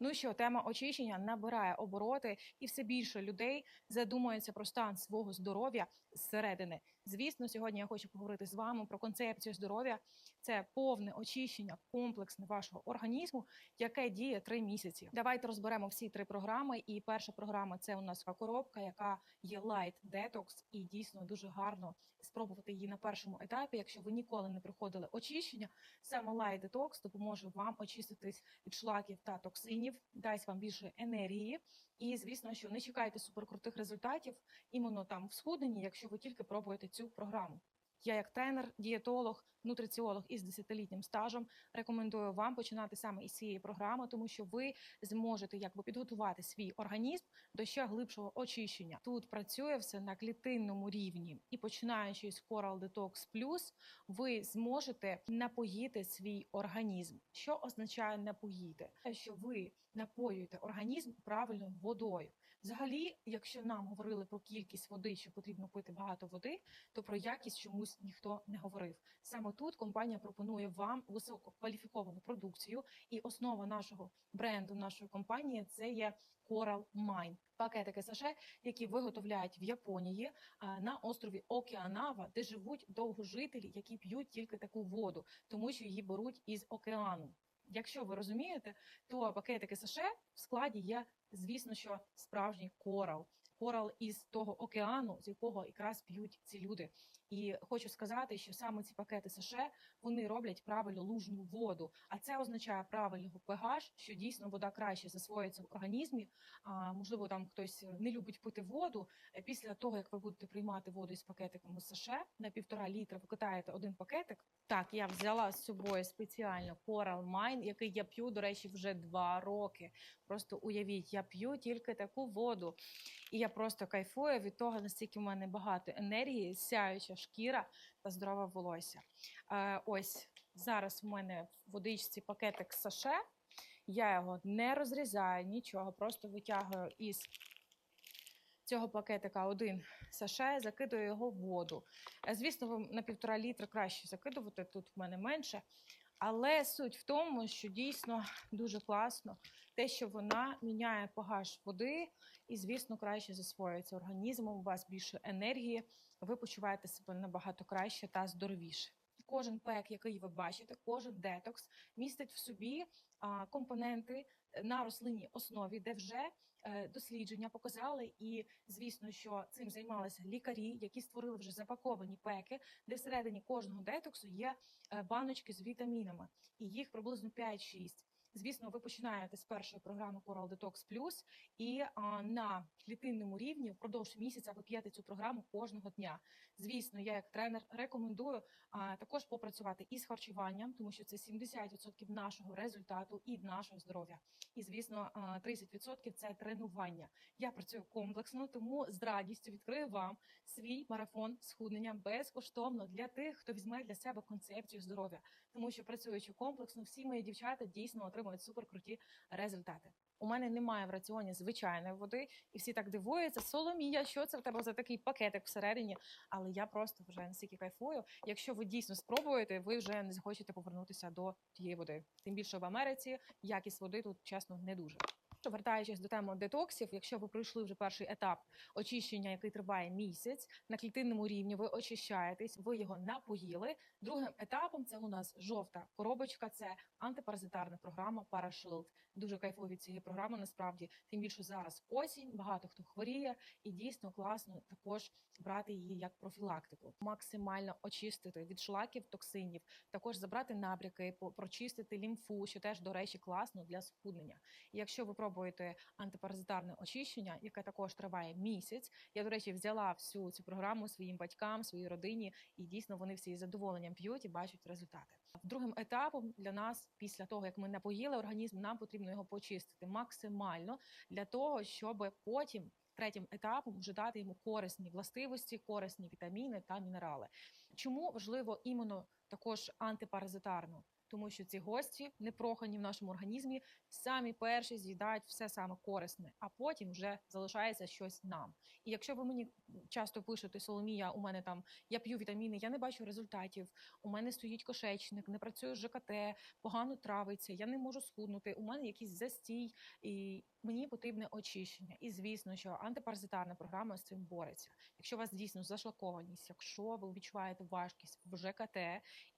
Ну що, тема очищення набирає обороти, і все більше людей задумується про стан свого здоров'я зсередини. Звісно, сьогодні я хочу поговорити з вами про концепцію здоров'я. Це повне очищення комплексне вашого організму, яке діє три місяці. Давайте розберемо всі три програми. І перша програма це у нас коробка, яка є Light Detox, і дійсно дуже гарно спробувати її на першому етапі. Якщо ви ніколи не проходили очищення, саме Light Detox допоможе вам очиститись від шлаків та токсинів, дасть вам більше енергії. І звісно, що не чекайте суперкрутих результатів іменно там в схуденні, якщо ви тільки пробуєте цю програму. Я, як тренер, дієтолог, нутриціолог із 10-літнім стажем, рекомендую вам починати саме із цієї програми, тому що ви зможете якби підготувати свій організм до ще глибшого очищення. Тут працює все на клітинному рівні, і починаючи з Coral Detox Plus, ви зможете напоїти свій організм. Що означає напоїти? Що ви напоюєте організм правильною водою. Взагалі, якщо нам говорили про кількість води, що потрібно пити багато води, то про якість чомусь ніхто не говорив. Саме тут компанія пропонує вам висококваліфіковану продукцію, і основа нашого бренду, нашої компанії це є Coral Mine. Пакетики саше, які виготовляють в Японії на острові Океанава, де живуть довгожителі, які п'ють тільки таку воду, тому що її беруть із океану. Якщо ви розумієте, то пакетики саше в складі є, звісно, що справжній корал. Корал із того океану, з якого якраз п'ють ці люди. І хочу сказати, що саме ці пакети саше вони роблять правильно лужну воду. А це означає правильного pH, що дійсно вода краще засвоїться в організмі. А можливо, там хтось не любить пити воду. Е, Після того, як ви будете приймати воду із пакетиком саше на півтора літра, ви катаєте один пакетик. Так, я взяла з собою спеціально Coral Mine, який я п'ю, до речі, вже два роки. Просто уявіть, я п'ю тільки таку воду. І я просто кайфую від того, наскільки в мене багато енергії, сяюча шкіра та здорове волосся. Е, ось зараз в мене в водичці пакетик саше. Я його не розрізаю, нічого, просто витягую із цього пакетика один саше, закидую його в воду. Е, Звісно, на півтора літра краще закидувати, тут в мене менше. Але суть в тому, що дійсно дуже класно те, що вона міняє pH води, і, звісно, краще засвоюється організмом, у вас більше енергії, ви почуваєте себе набагато краще та здоровіше. Кожен пек, який ви бачите, кожен детокс містить в собі компоненти на рослинній основі, де вже е, дослідження показали, і звісно, що цим займалися лікарі, які створили вже запаковані пеки, де всередині кожного детоксу є е, баночки з вітамінами, і їх приблизно 5-6. Звісно, ви починаєте з першої програми Coral Detox Plus, і а, на клітинному рівні впродовж місяця ви п'єте цю програму кожного дня. Звісно, я як тренер рекомендую а, також попрацювати із харчуванням, тому що це 70% нашого результату і нашого здоров'я. І звісно, а, 30% це тренування. Я працюю комплексно, тому з радістю відкрию вам свій марафон схуднення безкоштовно для тих, хто візьме для себе концепцію здоров'я, тому що працюючи комплексно, всі мої дівчата дійсно отримують суперкруті результати. У мене немає в раціоні звичайної води, і всі так дивуються. Соломія, що це в тебе за такий пакетик всередині? Але я просто вже настільки кайфую. Якщо ви дійсно спробуєте, ви вже не захочете повернутися до тієї води. Тим більше в Америці якість води тут чесно не дуже. Вертаючись до теми детоксів, якщо ви пройшли вже перший етап очищення, який триває місяць, на клітинному рівні ви очищаєтесь, ви його напоїли. Другим етапом це у нас жовта коробочка, це антипаразитарна програма Parashield. Дуже кайфую від цієї програми. Насправді, тим більше зараз осінь, багато хто хворіє, і дійсно класно також брати її як профілактику, максимально очистити від шлаків, токсинів, також забрати набряки, прочистити лімфу, що теж, до речі, класно для схуднення. І якщо ви пробуєте антипаразитарне очищення, яке також триває місяць, я, до речі, взяла всю цю програму своїм батькам, своїй родині, і дійсно вони всі з задоволенням п'ють і бачать результати. Другим етапом для нас, після того як ми напоїли організм, нам потрібно його почистити максимально для того, щоб потім. Третім етапом вже дати йому корисні властивості, корисні вітаміни та мінерали. Чому важливо іменно також антипаразитарну тому що ці гості, непрохані в нашому організмі, самі перші з'їдають все саме корисне, а потім вже залишається щось нам. І якщо ви мені часто пишете Соломія, у мене там я п'ю вітаміни, я не бачу результатів. У мене стоїть кошечник, не працює ЖКТ, погано травиться, я не можу схуднути. У мене якийсь застій, і мені потрібне очищення. І звісно, що антипаразитарна програма з цим бореться. Якщо у вас дійсно зашлакованість, якщо ви відчуваєте важкість в ЖКТ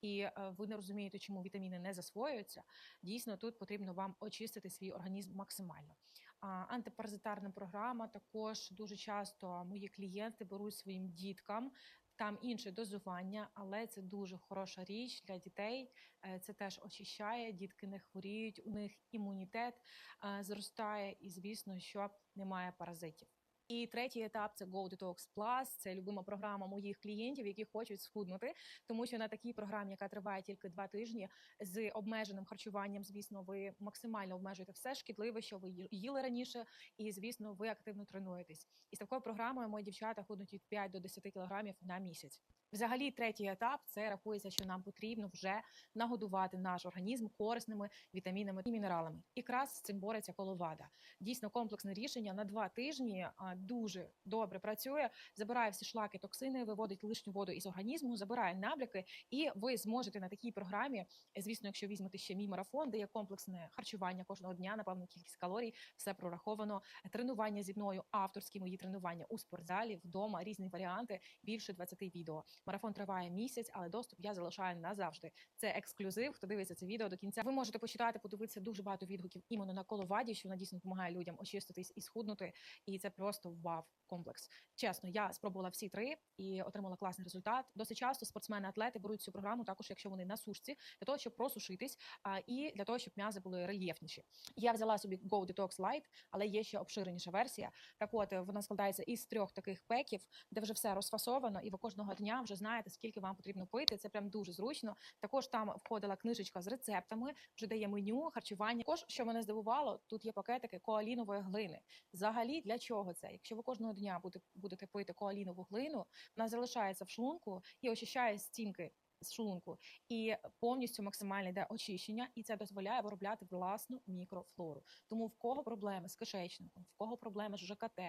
і е, ви не розумієте, чому вітаміни не засвоюються, дійсно тут потрібно вам очистити свій організм максимально. Антипаразитарна програма також дуже часто мої клієнти беруть своїм діткам. Там інше дозування, але це дуже хороша річ для дітей. Е, Це теж очищає, дітки не хворіють, у них імунітет е, зростає, і звісно, що немає паразитів. І третій етап це Go Detox Plus. Це любима програма моїх клієнтів, які хочуть схуднути, тому що на такій програмі, яка триває тільки два тижні, з обмеженим харчуванням, звісно, ви максимально обмежуєте все шкідливе, що ви їли раніше, і звісно, ви активно тренуєтесь. І з такою програмою мої дівчата худнуть від 5 до 10 кілограмів на місяць. Взагалі, третій етап це рахується, що нам потрібно вже нагодувати наш організм корисними вітамінами і мінералами. Якраз з цим бореться коловада. Дійсно, комплексне рішення на два тижні дуже добре працює. Забирає всі шлаки, токсини, виводить лишню воду із організму, забирає набряки, і ви зможете на такій програмі, звісно, якщо візьмете ще мій марафон, де є комплексне харчування кожного дня, напевно, кількість калорій, все прораховано. Тренування зі мною, авторські мої тренування у спортзалі, вдома, різні варіанти, більше 20 відео. Марафон триває місяць, але доступ я залишаю назавжди. Це ексклюзив. Хто дивиться це відео до кінця? Ви можете почитати, подивитися дуже багато відгуків іменно на коловаді, що вона дійсно допомагає людям очиститись і схуднути. І це просто вау комплекс. Чесно, я спробувала всі три і отримала класний результат. Досить часто спортсмени-атлети беруть цю програму, також якщо вони на сушці, для того, щоб просушитись, і для того, щоб м'язи були рельєфніші. Я взяла собі Go Detox Light, але є ще обширеніша версія. Так от вона складається із трьох таких пеків, де вже все розфасовано, і ви кожного дня вже знаєте, скільки вам потрібно пити. Це прям дуже зручно. Також там входила книжечка з рецептами, вже дає меню, харчування. Також, що мене здивувало, тут є пакетики коалінової глини. Взагалі, для чого це? Якщо ви кожного дня будете, пити коалінову глину, вона залишається в шлунку і очищає стінки з шлунку, і повністю максимально йде очищення, і це дозволяє виробляти власну мікрофлору. Тому в кого проблеми з кишечником, в кого проблеми з ЖКТ,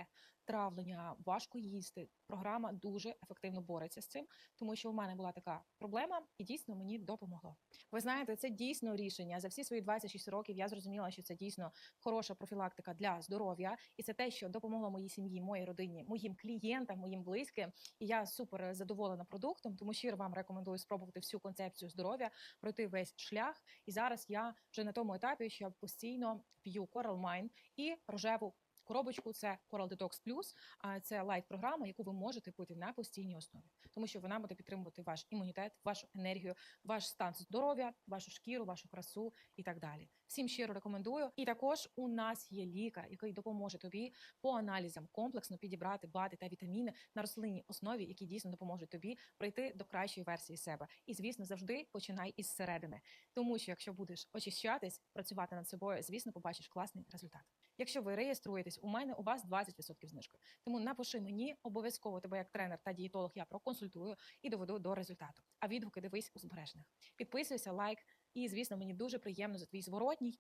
травлення, важко їсти. Програма дуже ефективно бореться з цим, тому що у мене була така проблема, і дійсно мені допомогло. Ви знаєте, це дійсно рішення. За всі свої 26 років я зрозуміла, що це дійсно хороша профілактика для здоров'я, і це те, що допомогло моїй сім'ї, моїй родині, моїм клієнтам, моїм близьким. І я супер задоволена продуктом, тому щиро вам рекомендую спробувати всю концепцію здоров'я, пройти весь шлях. І зараз я вже на тому етапі, що я постійно п'ю Coral Mine і рожеву. Коробочку це Coral Detox Plus, це лайт-програма, яку ви можете пити на постійній основі, тому що вона буде підтримувати ваш імунітет, вашу енергію, ваш стан здоров'я, вашу шкіру, вашу красу і так далі. Всім щиро рекомендую. І також у нас є лікар, який допоможе тобі по аналізам комплексно підібрати БАДи та вітаміни на рослинній основі, які дійсно допоможуть тобі прийти до кращої версії себе. І звісно, завжди починай із середини, тому що якщо будеш очищатись, працювати над собою, звісно, побачиш класний результат. Якщо ви реєструєтесь, у мене у вас 20% знижки. Тому напиши мені обов'язково тебе як тренер та дієтолог. Я проконсультую і доведу до результату. А відгуки дивись у збережних. Підписуйся, лайк. І звісно, мені дуже приємно за твій зворотній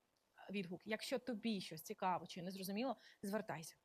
відгук. Якщо тобі щось цікаво чи не зрозуміло, звертайся.